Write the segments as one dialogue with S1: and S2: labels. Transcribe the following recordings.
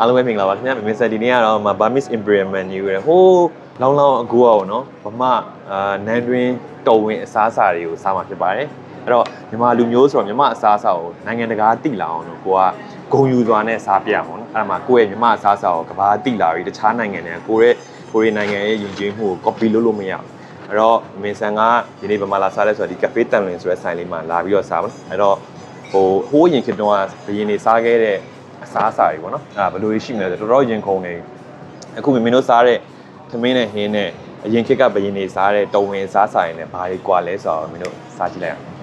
S1: အားလုံးပဲမင်္ဂလာပါခင်ဗျာမင်္ဂလာဒီနေ့ကတော့မ Burmese Imperial Menu ရယ်ဟိုးလောင်းလောင်းအကူအောင်နော်ဗမာအာနန်းတွင်တော်ဝင်အစားအစာတွေကိုစားမှာဖြစ်ပါတယ်အဲ့တော့မြန်မာလူမျိုးဆိုတော့မြန်မာအစားအစာကိုနိုင်ငံတကာသိလာအောင်လို့ကိုကဂုံယူစွာနဲ့စားပြရမှာနော်အဲ့ဒါမှကိုယ့်ရဲ့မြန်မာအစားအစာကိုကဘာသိလာပြီးတခြားနိုင်ငံတွေကကိုယ့်ရဲ့ကိုရီးနိုင်ငံရဲ့ယဉ်ကျေးမှုကို copy လုပ်လို့မရဘူးအဲ့တော့မင်းဆန်ကဒီနေ့ဗမာလာစားလဲဆိုတော့ဒီ cafe တန်လွင်ဆိုတဲ့ဆိုင်လေးမှာလာပြီးတော့စားပါအဲ့တော့ဟိုဟိုးရင်ခေတ္တကဘယင်းနေစားခဲ့တဲ့ အစားအစာတွေပေါ့နော်အဲ့ဒါဘယ်လိုရှိမလဲဆိုတော့တော်တော်ရင်ခုန်နေအခုမင်းတို့စားတဲ့သမင်းနဲ့ဟင်းနဲ့အရင်ခေတ်ကဘယင်းနေစားတဲ့တုံဝင်စားစာရင်းနဲ့ဘာတွေကွာလဲဆိုတော့မင်းတို့စားကြည့်လိုက်အောင်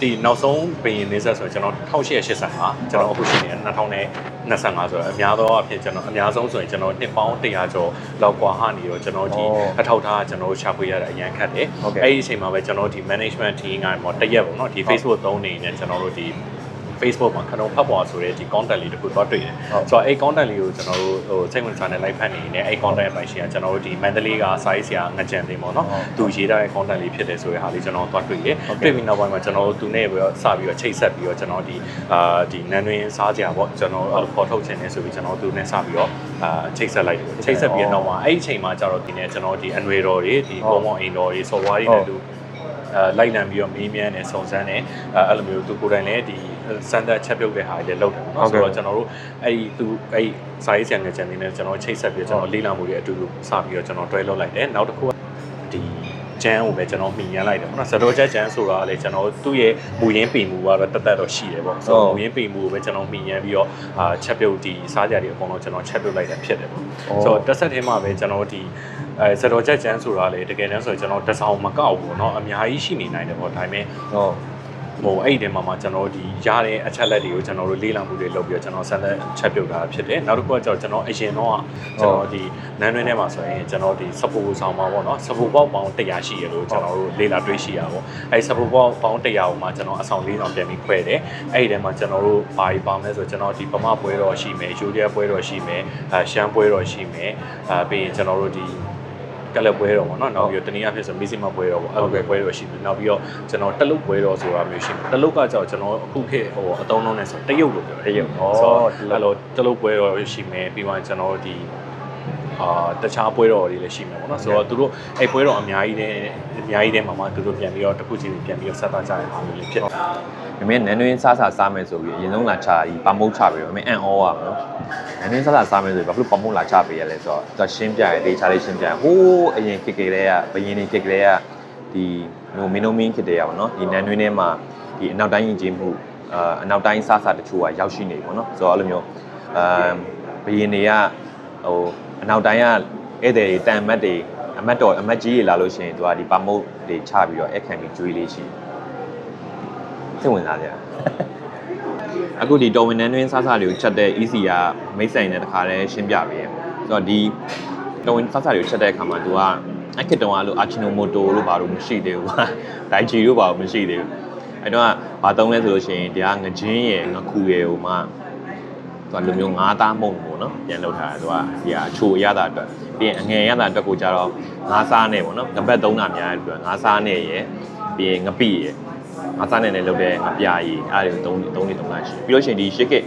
S2: ဒီနောက်ဆုံးဘယင်နေဆက်ဆိုတော့ကျွန်တော်1885ကျွန်တော်အခုရှိနေ2025ဆိုတော့အများသောအဖြစ်ကျွန်တော်အများဆုံးဆိုရင်ကျွန်တော်နှစ်ပေါင်း100ကျော်လောက်กว่าဟာနေတော့ကျွန်တော်ဒီအထောက်ထားကျွန်တော်ရှာဖွေရတာအရင်ခက်တယ်အဲ့ဒီအချိန်မှာပဲကျွန်တော်ဒီ management team ကတော့တရက်ပေါ့နော်ဒီ Facebook သုံးနေနေကျွန်တော်တို့ဒီ Facebook မှာခဏဖတ်ပေါ်ဆိုတဲ့ဒီ content လေးတစ်ခုသွားတွေ့တယ်။ဆိုတော့အဲ့ content လေးကိုကျွန်တော်တို့ဟိုစိတ်ဝင်စားတဲ့ live ဖတ်နေနေအဲ့ content အပိုင်းရှိတာကျွန်တော်တို့ဒီမန္တလေးကစာရေးဆရာငကြံသိမ်းပေါ့နော်။သူရေးထားတဲ့ content လေးဖြစ်တယ်ဆိုတဲ့ဟာလေးကျွန်တော်သွားတွေ့တယ်။တွေ့ပြီးနောက်ပိုင်းမှာကျွန်တော်တို့သူနဲ့ပြီးတော့စပြီးတော့ချိတ်ဆက်ပြီးတော့ကျွန်တော်ဒီအာဒီနန်းတွင်စားကြပေါ့ကျွန်တော်အဲ့လိုပေါ်ထုတ်ခြင်းနဲ့ဆိုပြီးကျွန်တော်သူနဲ့စပြီးတော့အာချိတ်ဆက်လိုက်တယ်။ချိတ်ဆက်ပြီးတော့နောက်မှာအဲ့ဒီအချိန်မှာကျတော့ဒီနေ့ကျွန်တော်ဒီအနွေတော်တွေဒီပုံမောင်အိမ်တော်တွေစော်ဝါးတွေနဲ့တူအဲ လိုက်လံပြီးတော့မေးမြန်းနေစုံစမ်းနေအဲအဲ့လိုမျိုးသူကိုယ်တိုင်လည်းဒီစန္ဒချက်ပြုတ်တဲ့ဟာတွေလည်းလုပ်တယ်ပေါ့နော်ဆိုတော့ကျွန်တော်တို့အဲ့ဒီသူအဲ့ဒီစာရေးဆရာငယ်ချန်နေနဲ့ကျွန်တော်ချိတ်ဆက်ပြီးတော့ကျွန်တော်လေ့လာမှုတွေအတူတူစပြီးတော့ကျွန်တော်တွဲလုပ်လိုက်တယ်နောက်တစ်ခုကဒီကျန်းကိုပဲကျွန်တော်မှီရန်လိုက်တယ်ပေါ့နော်ဇတော်ချက်ကျန်းဆိုတာကလေကျွန်တော်သူ့ရဲ့မူရင်းပင်မူကတော့တသက်တော့ရှိတယ်ပေါ့ဆိုတော့မူရင်းပင်မူကိုပဲကျွန်တော်မှီရန်ပြီးတော့အာချက်ပြုတ်ဒီစားကြတွေအကုန်လုံးကျွန်တော်ချက်ပြုတ်လိုက်တာဖြစ်တယ်ပေါ့ဆိုတော့တစ်ဆက်တည်းမှာပဲကျွန်တော်ဒီ အဲဇတော်ချက်ကျန်းဆိုတာလေတကယ်တမ်းဆိုကျွန်တော်တစ်ဆောင်မကောက်ဘူးပေါ့နော်အများကြီးရှိနေနိုင်တယ်ပေါ့ဒါပေမဲ့
S1: ဟုတ်
S2: ဟိုအဲ့ဒီထဲမှာမှကျွန်တော်တို့ဒီရတဲ့အချက်လက်တွေကိုကျွန်တော်တို့လေ့လာမှုတွေလုပ်ပြီးတော့ကျွန်တော်ဆက်လက်ချက်ပြုတ်တာဖြစ်တယ်နောက်တစ်ခုကကျတော့ကျွန်တော်အရင်တော့ကျွန်တော်ဒီနန်းတွင်းထဲမှာဆိုရင်ကျွန်တော်ဒီ support ဆောင်ပါပေါ့နော် support ပေါက်ပေါင်း100ရှိရလို့ကျွန်တော်တို့လေ့လာတွေ့ရှိရပါပေါ့အဲ့ support ပေါက်ပေါင်း100ကိုမှကျွန်တော်အဆောင်၄ဆောင်ပြန်ပြီးခွဲတယ်အဲ့ဒီထဲမှာကျွန်တော်တို့ဘာတွေပါမလဲဆိုကျွန်တော်ဒီပမပွဲတော်ရှိမယ်ယူရီးယားပွဲတော်ရှိမယ်အဲရှမ်းပွဲတော်ရှိမယ်အဲပြီးရင်ကျွန်တော်တို့ဒီ ကလပ်ပွဲတော်ပေါ့နော်နောက်ပြီးတော့တနည်းအားဖြင့်ဆိုမီစီမပွဲတော်ပေါ့အဲ့လိုပွဲတော်ရှိတယ်နောက်ပြီးတော့ကျွန်တော်တလုတ်ပွဲတော်ဆိုတာမျိုးရှိတယ်တလုတ်ကကြောက်ကျွန်တော်အခုခေတ်ဟိုအတုံးလုံးနဲ့ဆိုတရုတ်လို့ပြောတယ်
S1: တရုတ်ဩ
S2: ဆိုတော့အဲ့လိုတလုတ်ပွဲတော်ရှိမယ်ပြီးမှကျွန်တော်ဒီအာတခြားပွဲတော်တွေလည်းရှိမှာပေါ့နော်ဆိုတော့သူတို့အဲ့ပွဲတော်အများကြီးတဲ့အများကြီးတဲ့မှာမှသူတို့ပြန်ပြီးတော့တစ်ခုချင်းပြန်ပြီးတော့ဆက်သားကြရအောင်လို့ဖြစ်တယ်
S1: မင်းနန်းတွင်စားစာစားမယ်ဆိုပြီးအရင်ဆုံးလာချဒီပမုတ်ချပြီးတော့မင်းအန်အောပါမနော်နန်းတွင်စားစာစားမယ်ဆိုပြီးဘာဖြစ်လို့ပမုတ်လာချပေးရလဲဆိုတော့သူရှင်းပြရဲဒေချာလေးရှင်းပြဟိုးအရင်ခေတ်ကလေးကဘယင်းနေခေတ်ကလေးကဒီဟိုမင်းတို့မင်းခေတ်တည်းရပါတော့ဒီနန်းတွင်ထဲမှာဒီအနောက်တိုင်းယဉ်ကျေးမှုအာအနောက်တိုင်းစားစာတချို့ကရောက်ရှိနေပြီပေါ့နော်ဆိုတော့အဲ့လိုမျိုးအမ်ဘယင်းတွေကဟိုအနောက်တိုင်းကဧည့်သည်တွေတန်မတ်တွေအမတ်တော်အမတ်ကြီးတွေလာလို့ရှိရင်သူကဒီပမုတ်တွေချပြီးတော့အခန့်ပြီးကျွေးလေးရှိတယ် စိတ်ဝင်စားကြတယ်အခုဒီတော်ဝင်နန်းတွင်းစားစာတွေကိုချက်တဲ့ EC ကမိတ်ဆိုင်နဲ့တခါတည်းရှင်းပြပေးရဆိုတော့ဒီတော်ဝင်စားစာတွေကိုချက်တဲ့အခါမှာ तू ကအဲ့ခေတ်တုန်းကလို့ Achinomoto လို့ဘာလို့မရှိသေးဘူးဒိုင်ဂျီလို့ဘာလို့မရှိသေးဘူးအဲ့တော့ဘာသုံးလဲဆိုလို့ရှိရင်တရားငချင်းရယ်ငခုရယ်ဟိုမှသူကလူမျိုးငါးသားမုံပေါ့နော်ပြန်လောက်ထားတာသူကဒီဟာအချိုအရသာအတွက်ပြီးရင်အငယ်ရသာအတွက်ကိုကြတော့ငါးစားနဲ့ပေါ့နော်ငပတ်သုံးတာများတယ်ပြီးတော့ငါးစားနဲ့ရယ်ပြီးရင်ငပိရယ် ငါးစားနဲ့လည်းလုပ်တဲ့ငါပြာရည်အားတွေသုံးသုံးနေသုံးလိုက်ရှိပြီးလို့ရှိရင်ဒီရှစ်ကစ်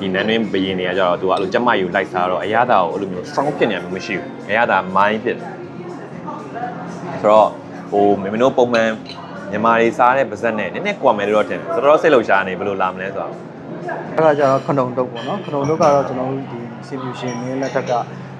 S1: ဒီနန်းတွင်းဘယင်းတွေကကြတော့သူကအဲ့လိုကြက်မယူလိုက်စားတော့အရသာကိုအဲ့လိုမျိုးစောင်းဖြစ်နေမှမရှိဘူးအရသာမိုင်းဖြစ်တယ်ဆိုတော့ဟိုမင်းမတို့ပုံမှန်မြန်မာတွေစားတဲ့ပါဇက်နဲ့နည်းနည်းကွာမယ်လို့တော့ထင်တယ်ဆိုတော့စိတ်လှုပ်ရှားနေဘယ်လိုလာမလဲဆိုတော့
S3: အဲ့ဒါကြတော့ခဏုံတုတ်ပေါ့နော်ခဏုံတုတ်ကတော့ကျွန်တော်တို့ဒီ distribution မင်းလက်ထက်က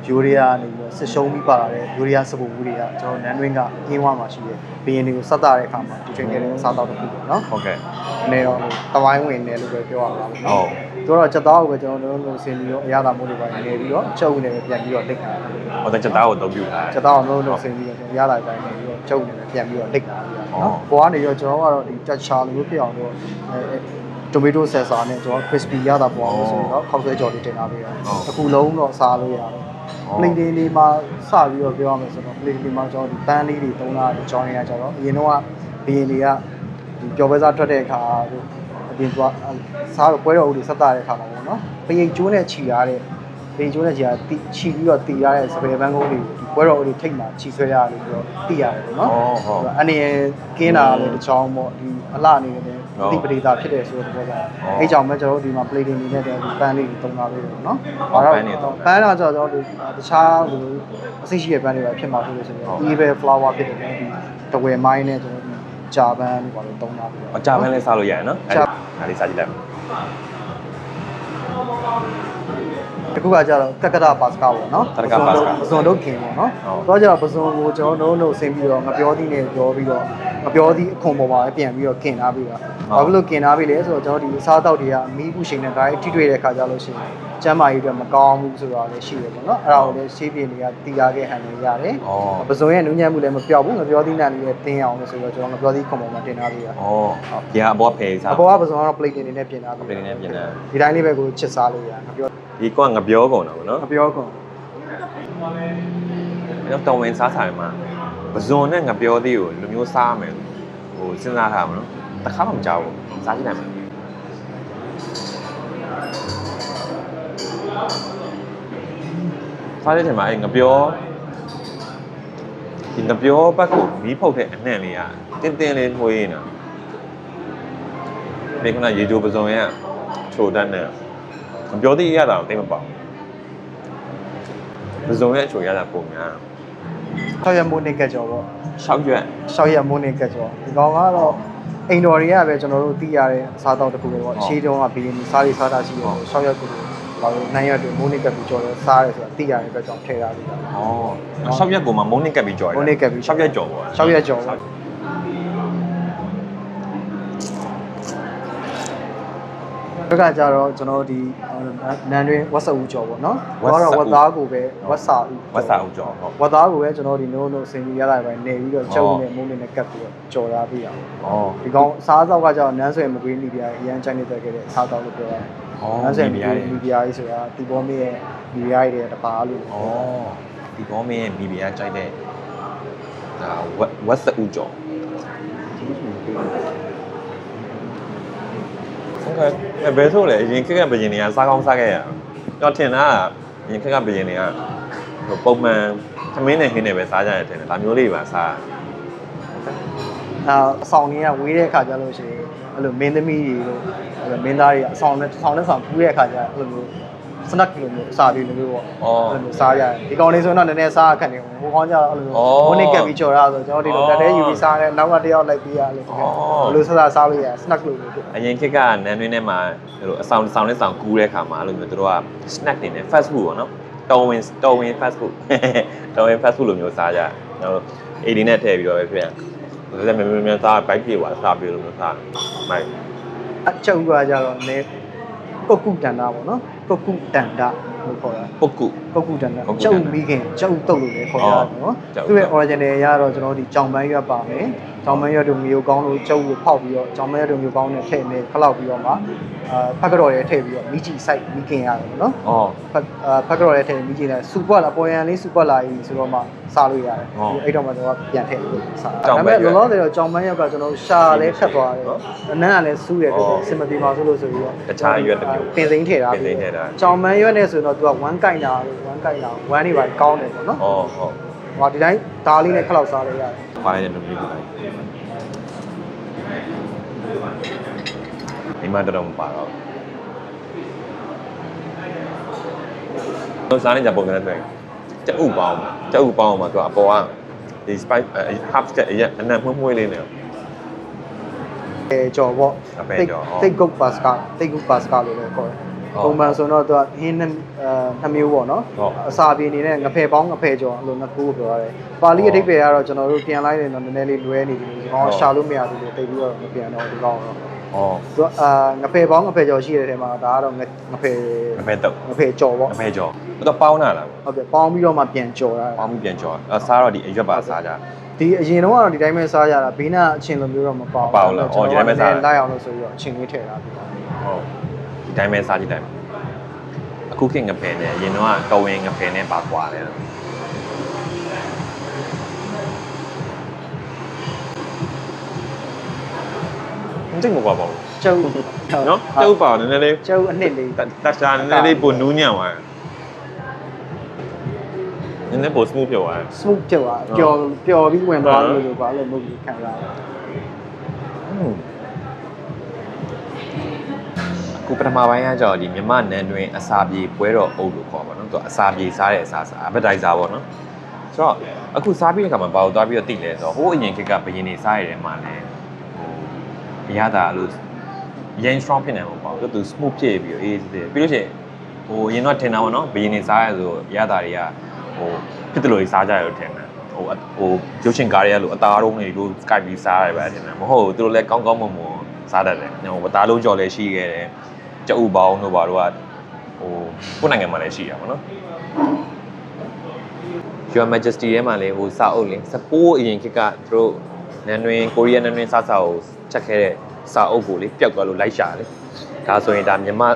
S3: ယူရီးယားနေပြီးတော့စစ်ရှုံးပြီးပါလာတဲ့ယူရီးယားစပူဘူးတွေကကျွန်တော်နန်းတွင်းကအင်းဝမှာရှိတဲ့ဘီရင်တွေကိုစက်တာတဲ့အခါမှာဒီချိန်ခဲ့တဲ့အစားအသောက်တစ်ခုပေါ့နော်
S1: ဟုတ်ကဲ့
S3: အနေတော့တဝိုင်းဝင်တယ်လို့ပဲပြောရမှာပေါ့
S1: ဟု
S3: နော်
S1: တ်
S3: သူကတော့ချက်သားကိုပဲကျွန်တော်တို့လုံးဆင်းပြီးတော့အရသာမိုးတွေပါနေပြီးတော့ချုပ်နေပဲပြန်ပြီးတော့လိတ်ခါတယ်
S1: ဟိုတချက်သားကိုအသုံးပြုထားတယ်
S3: ချက်သားကိုလုံးလုံးဆင်းပြီးတော့ကျွန်တော်ရတာတိုင်းနေပြီးတော့ချုပ်နေပဲပြန်ပြီးတော့လိတ်ခါတယ်နော်ပေါ်ကနေတော့ကျွန်တော်ကတော့ဒီတက်ချာလိုမျိုးဖြစ်အောင်တော့အဲတိုမီတိုဆယ်ဆာနဲ့ကျွန်တော် crispy ရတာပေါ်အောင်ဆိုတော့ခောက်ဆွဲကြော်လေးတင်ထားပြီးတော့အခုလုံးတော့စားလို့ရတယ် ပလိန်လေးလေးမှာစပြီးတော့ပြောရမယ်ဆိုတော့ပလိန်လေးမှာကျွန်တော်ဒီပန်းလေးတွေသုံးတာကြောင်းရကြတော့အရင်တော့ဘီရင်တွေကဒီပျော်ပွဲစားထွက်တဲ့အခါတို့အပြင်သွားစားတော့ပွဲတော်ဦးတွေဆက်တာတဲ့အခါမှာပေါ့နော်ပရင်ကျိုးနဲ့ခြီရတဲ့ပရင်ကျိုးနဲ့ခြီရတီခြီပြီးတော့တီရတဲ့စပယ်ပန်းကုန်းတွေကိုဒီ ပွဲတော်ဦးတွေထိတ်မှာခြီဆွဲရတယ်ပြီးတော့တီရတယ်ပေါ့နော်
S1: ဟုတ်ဟုတ်
S3: အနေကင်းတာလည်းတစ်ချောင်းပေါ့ဒီအလှအနေနဲ့အတိပဒေသာဖြစ်တယ်ဆိုတဲ့သဘောကအဲ့ကြောင့်မဲ့ကျွန်တော်တို့ဒီမှာ plating အနေနဲ့တည်းဒီပန်းလေးကိုတုံးထားပေးတယ်နော်ပန်းတော့ကျွန်တော်တို့တခြားဟိုအစိရှိတဲ့ပန်းတွေပဲဖြစ်မှာဆိုလို့ဆိုတော့ evil flower ဖြစ်တယ်ဒီတဝယ်မိုင်းနဲ့ကျွန်တော်တို့ဂျာပန်းတွေပါလို့တုံးထားပေးတယ်
S1: အကြပန်းလေးစားလို့ရရနော်
S3: ကြာ
S1: ဒါလေးစားကြည့်လိုက်
S3: အခုကကြတော့ကက်ကတာပါစကာပေါ့နော်ပဇွန်တို့ခင်ပေါ့နော်တော့ကြတော့ပဇွန်ကိုကျွန်တော်တို့တို့ဆင်းပြီးတော့ငပြောသီးနဲ့ပြောပြီးတော့ငပြောသီးအခွန်ပေါ်မှာပြန်ပြီးတော့ခင်ထားပြီးတော့ဘာဖြစ်လို့ခင်ထားပြီးလဲဆိုတော့ကျွန်တော်ဒီအစားတောက်တွေကမီးဥရှင်နဲ့ဒါတွေထိတွေ့တဲ့ခါကြလို့ရှိရင်ကျမ်းမာရေးအတွက်မကောင်းဘူးဆိုတာလည်းရှိတယ်ပေါ့နော်အဲ့ဒါကိုလည်းရှေးပြေတွေကတီးရခဲ့ဟန်နေရတယ်။
S1: အော်
S3: ပဇွန်ရဲ့နူးညံ့မှုလည်းမပြောက်ဘူးငပြောသီးနဲ့လည်းတင်းအောင်လို့ဆိုတော့ကျွန်တော်ငပြောသီးခွန်ပေါ်မှာတင်ထားပြီးတော့။
S1: အော်ဒီကအပေါ်ဖယ်စား
S3: အပေါ်ကပဇွန်ကတော့ plate နေနဲ့ပြင်ထားပြီး
S1: ပလင်းနဲ့ပြင်တယ်
S3: ဒီတိုင်းလေးပဲကိုချစ်စားလို့ရငပြော
S1: ဒီကွာငပြောကုန်တာဗောနော်
S3: ငပြောခွန်။
S1: အဲ့တော့တောင်ဝင်စားစားမှာပဇွန်နဲ့ငပြောသေးကိုလူမျိုးစားမယ်ဟိုစဉ်းစားထားမှာနော်။တစ်ခါမှမကြောက်ဘူး။စားကြည့်နိုင်မှာစားတဲ့ချိန်မှာအဲ့ငပြောဒီငပြောဘက်ကိုမီးဖုတ်တဲ့အနှံ့လေးကတင်းတင်းလေးနှွေးနေတာဒီကနေ့ရေချိုးပဇွန်ရဲ့ချိုတတ်နဲ့ ငပြောသေးရတာတော့တိတ်မပေါ့ပဇွန်ရဲ့ချိုရတာပုံများ
S3: ဆောက်ရမိုးနေကက်ကြော်ပေါ့
S1: ရှောက်ရွက်
S3: ဆောက်ရမိုးနေကက်ကြော်ဒီကောင်ကတော့အိမ်တော်တွေကပဲကျွန်တော်တို့သိရတဲ့အစားအသောက်တစ်ခုပဲပေါ့အရှိတုံးကဘီရင်စားလေးစားတာရှိရောဆောက်ရကူဘာလို့နိုင်ရက်တွေမိုးနေကက်ပြီးကြော်လဲစားတယ်ဆိုတာသိရတဲ့အတွက်ကြောင့်ထည့်ထားပြီးတာ
S1: ဩရှောက်ရွက်ကိုမှမုန်းနစ်ကပ်ပြီးကြော်ရ
S3: မုန်းနစ်ကပ်ပြီး
S1: ရှောက်ရွက်ကြော်ပေါ့
S3: ဆောက်ရကြော်ပေါ့ ဘက်ကကြတော့ကျွန်တော်တို့ဒီနန်တွင်ဝက်ဆဦးကြော်ပေါ့နော်။ဘာတော့ဝက်သားကိုပဲဝက်စာဦး
S1: ဝက်စာဦးကြော်ဟုတ်
S3: ဝက်သားကိုပဲကျွန်တော်ဒီနိုးနိုးစင်ပြီးရတာပဲနေပြီးတော့ကျုံနဲ့မုန်းနဲ့ကပ်ပြီးတော့ကြော်ထားပြီးအောင်
S1: ဩ
S3: ဒီကောင်စားသောက်ကကြောင့်နန်းဆွေမကွေးနေပြားအရန်ချိုင်းနေတက်ခဲ့တဲ့စားသောက်လို့ပြောရတယ်
S1: ဩ
S3: နန်းဆွေမ
S1: ဒီ
S3: ကွေး
S1: ရတယ်
S3: နေပြားကြီးဆိုတာဒီဘောမေးရဲ့ဒီပြားကြီးတဲ့တပါလို့
S1: ဩဒီဘောမင်းရဲ့မိဖုရားကြိုက်တဲ့ဒါဝက်ဝက်စာဦးကြော် ဟုတ်ကဲ့ဘယ်ဆိုလဲအရင်ခက်ကဘယင်တွေကစားကောင်းစားခဲ့ရတော့ထင်တာအရင်ခက်ကဘယင်တွေကပုံမှန်သမင်းနဲ့ဟင်းနဲ့ပဲစားကြရတယ်ထင်တယ်ဒါမျိုးလေးပါစား
S3: အာအဆောင်ကြီးကဝေးတဲ့အခါကျလို့ရှိရင်အဲ့လိုမင်းသမီးတွေလို့အဲ့လိုမင်းသားတွေကအဆောင်နဲ့ဆောင်နဲ့ဆောင်ပူးတဲ့အခါကျအဲ့လိုမျိုး စနက်လိုမျိုးအစာတွေလိုမျိုးပေါ့
S1: ဩ
S3: အဲ့လိုစားရတယ်ဒီကောင်လေးဆိုတော့နည်းနည်းစားခက်နေဘူးဟိုကောင်ကျတော့အဲ့လို
S1: ဩ
S3: မုန်းနေကပ်ပြီးကြော်ရဆိုကျွန်တော်ဒီလိုတက်တဲ့ယူပြီးစားတယ်နောက်ကတယောက်လိုက်ပြီးရလို့
S1: ဩ
S3: ဘယ်လိုစားစားစားလို့ရစနက်လိုမျိုးဖြစ်
S1: အရင်ခေတ်ကနန်းတွင်းထဲမှာဟိုအဆောင်အဆောင်နဲ့ဆောင်ကူးတဲ့ခါမှာအဲ့လိုမျိုးတို့က snack တွေနဲ့ fast food ပေါ့နော်တော်ဝင်တော်ဝင် fast food တော်ဝင် fast food လိုမျိုးစားကြဟိုအေဒီနဲ့ထည့်ပြီးတော့ပဲဖြစ်ရဒါလည်းမြန်မြန်စားဘိုက်ပြေပါစားပြီးလို့မျိုးစားမိုက်
S3: အချုပ်ကကြတော့နဲကုတ်ကုတန်တာပေါ့နော် ကုတ်ကုတန်တာ လို့ခေါ်တာ
S1: ပုတ်ကု
S3: ကုတ်ကုတန်တာ
S1: ကုတ်ကုတန်တာ
S3: ကျုပ်မိခင်ကျုပ်တုတ်လို့လည်းခေါ်ရတာနော်
S1: ကျုပ်
S3: သူ့ရဲ့ original ရတော့ကျွန်တော်ဒီကြောင်ပန်းရွက်ပါမယ်ကြောင်ပန်းရွက်တို့မျိုးကောင်းလို့ကျုပ်ကိုဖောက်ပြီးတော့ကြောင်ပန်းရွက်တို့မျိုးကောင်းနဲ့ထည့်နေခလောက်ပြီးတော့မှအာဖက်ကတော့ရဲထည့်ပြီးတော့မိကြီးစိုက်မိခင်ရတယ်ပေါ့နော်
S1: ဩ
S3: ဖက်အာဖက်ကတော့ရဲထည့်မိကြီးနဲ့စူပွက်လာပေါ်ရန်လေးစူပွက်လာကြီးဆိုတော့မှစားလို့ရတယ်
S1: ဟုတ်
S3: အဲ့တော့မှကျွန်တော်ပြန်ထည့်ပြီးစား
S1: ကြောင်ပန်းရွက်
S3: လောလောဆယ်တော့ကြောင်ပန်းရွက်ကကျွန်တော်ရှာလဲခတ်သွားတယ်
S1: ဟုတ်
S3: အနမ်းကလည်းစူးတယ်
S1: ဟုတ်
S3: အစင်မပြေပါဆိုလို့ဆိုပြီးတော့
S1: တခြားရွက်တစ်မျိုး
S3: ပင်စိမ်းထည့်ထား
S1: ပင်စိမ်းထည့်ထား
S3: ကြောင်ပန်းရွက်နဲ့ဆိုတော့သူက1ကိုင်တာလို့1ကိုင်တာ1နေပါကောင်းတယ်ပေါ့နော်
S1: ဩဟုတ်
S3: ဟောဒီတိုင်းဓာလေးနဲ့ခလောက်စားလို့ရတယ်
S1: ပါရတဲ့လူမျိုးတွေဒီမှာတော့မပါတော့တော့စားနေကြပုံစံနဲ့တွေ့ကြက်ဥပေါင်းကြက်ဥပေါင်းမှာသူကအပေါ်ကဒီ spice half ကအရင်အနံ့မှုန့်မှုန့်လေးနဲ့
S3: အဲကြော်ပေါ့
S1: အပဲကြော်ဟုတ်
S3: တိတ်ကုတ်ပါစကာတိတ်ကုတ်ပါစကာလို့လည်းခေါ်တယ်
S1: ဟုတ်
S3: ပုံမှန်ဆိုတော့သူကဟင်းနဲ့အဲနှမျိုးပေါ့နော်
S1: ဟုတ်
S3: အစာပြေအနေနဲ့ငဖယ်ပေါင်းငဖယ်ကြော်အဲ့လိုနှစ်ခုပြောရတယ်ပါဠိအဓိပ္ပာယ်ကတော့ကျွန်တော်တို့ပြန်လိုက်ရင်တော့နည်းနည်းလေးလွဲနေပြီဒီကောင်ရှာလို့မရဘူးလို့တိတ်ပြီးတော့မပြန်တော့ဒီကောင်တော့
S1: ဩ
S3: သူကအာငဖယ်ပေါင်းငဖယ်ကြော်ရှိတဲ့ထဲမှာဒါကတော့ငဖယ်
S1: အမဲတော့
S3: ငဖယ်ကြော်ပေါ့
S1: အမဲကြောတော့ပေါင်းလာလား
S3: ဟုတ်ကဲ့ပေါင်းပြီးတော့မှပြန်ကြော်ရတာ
S1: ပေါင်းပြီးပြန်ကြောအစားတော့ဒီအရွက်ပါစားကြ
S3: ဒီအရင်တော့ကတော့ဒီတိုင်းပဲစားရတာဘေးနာအချင်းလိုမျိုးတော့မပေါ
S1: မပေါဘူးလားအော်ဒီတိုင်းပဲစား
S3: လိုက်အောင်လို့ဆိုပြီးတော့အချင်းလေးထည့်ထားပြီးတော့
S1: ဟုတ် ဒီတိုင်းပဲစားကြည့်တိုင်းအခုခေတ်ငဖယ်နဲ့အရင်တော့တော်ဝင်ငဖယ်နဲ့ပါကွာတယ်လို့မသိမကွာပါဘူး
S3: ကျုပ်
S1: နော်ကျုပ်ပါနည်းနည်းလေး
S3: ကျုပ်အနှစ်လေး
S1: တတ်ချာနည်းနည်းလေးပိုနူးညံ့သွားတယ်နည်းနည်းပို smooth ဖြစ်သွားတယ်
S3: smooth ဖြစ်သွားပျော်ပျော်ပြီးဝင်သွားလို့လို့ပါလို့မဟုတ်ဘူးခံစားရတယ်
S1: ခုပထမပိုင်းကကြောင့်ဒီမြမနန်းတွင်အစာပြေပွဲတော်အုပ်လို့ခေါ်ပါတော့သူကအစာပြေစားတဲ့အစာစား appetizer ပေါ့နော်ဆိုတော့အခုစားပြီးတဲ့ခါမှာဘာလို့သွားပြီးတော့တိလဲဆိုတော့ဟိုးအရင်ခေတ်ကဘယင်းနေစားရတဲ့မှာလဲဟိုအရသာလို့ yan strong ဖြစ်နေမှာပေါ့သူ smooth ဖြစ်ပြီးတော့အေးစစ်တယ်ပြီးလို့ရှိရင်ဟိုအရင်တော့ထင်တာပေါ့နော်ဘယင်းနေစားရဆိုအရသာတွေကဟိုဖြစ်တယ်လို့စားကြရလို့ထင်တယ်ဟိုဟိုရုပ်ရှင်ကားတွေကလို့အသားလုံးတွေလို့ Skype ပြီးစားရတယ်ပဲထင်တယ်မဟုတ်ဘူးသူတို့လည်းကောင်းကောင်းမွန်မွန်စားတတ်တယ်ဟိုဝသားလုံးကြော်လည်းရှိခဲ့တယ် ကြက်ဥပေါင်းတို့ဘာတို့ကဟိုကိုယ့်နိုင်ငံမှာလည်းရှိရပါတော့ Your Majesty ထဲမှာလေဟိုစာအုပ်လေစပိုးအရင်ခေတ်ကသူတို့နန်းတွင်ကိုရီးယားနန်းတွင်စားစာကိုချက်ခဲ့တဲ့စာအုပ်ကိုလေပျောက်သွားလို့လိုက်ရှာလေဒါဆိုရင်ဒါမြန်မာ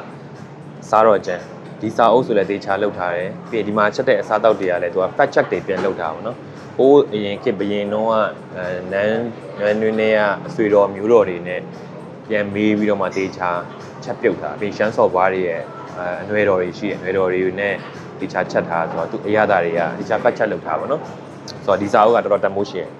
S1: စားတော့ကျန်ဒီစာအုပ်ဆိုလည်းတေချာလောက်ထားတယ်ပြီးရင်ဒီမှာချက်တဲ့အစားအသောက်တွေကလည်းသူက fact check တွေပြန်လုပ်ထားပါတော့ဟိုးအရင်ခေတ်ဘရင်တော့ကအဲနန်းနန်းတွင်တွေကအဆွေတော်မျိုးတော်တွေနဲ့ ပြန်မေးပြီးတော့မှတေချာချက်ပြုတ်တာပြီးရှမ်းစော်ဘွားတွေရဲ့အဲအနွယ်တော်တွေရှိတယ်အနွယ်တော်တွေနဲ့တေချာချက်ထားဆိုတော့သူအရသာတွေကတေချာပတ်ချက်လုပ်ထားပါတော့ဆိုတော့ဒီစာအုပ်ကတော်တော်တန်မိုးရှိတယ်